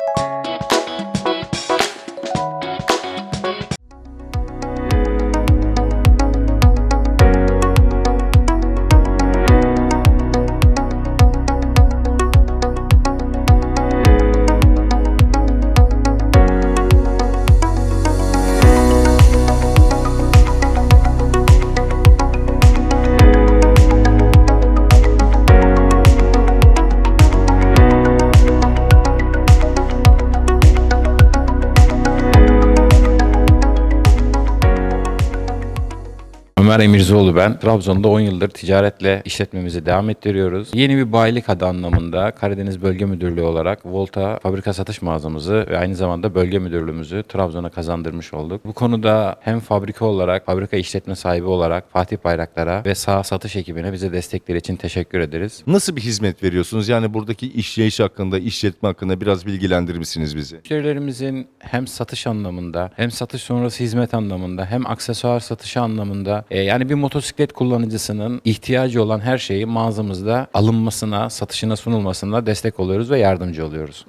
you Ömer Emirzoğlu ben. Trabzon'da 10 yıldır ticaretle işletmemizi devam ettiriyoruz. Yeni bir bayilik adı anlamında Karadeniz Bölge Müdürlüğü olarak Volta fabrika satış mağazamızı ve aynı zamanda bölge müdürlüğümüzü Trabzon'a kazandırmış olduk. Bu konuda hem fabrika olarak, fabrika işletme sahibi olarak Fatih Bayraktar'a ve sağ satış ekibine bize destekleri için teşekkür ederiz. Nasıl bir hizmet veriyorsunuz? Yani buradaki işleyiş hakkında, işletme hakkında biraz bilgilendirir misiniz bizi? Müşterilerimizin hem satış anlamında hem satış sonrası hizmet anlamında hem aksesuar satışı anlamında e, yani bir motosiklet kullanıcısının ihtiyacı olan her şeyi mağazamızda alınmasına, satışına sunulmasına destek oluyoruz ve yardımcı oluyoruz.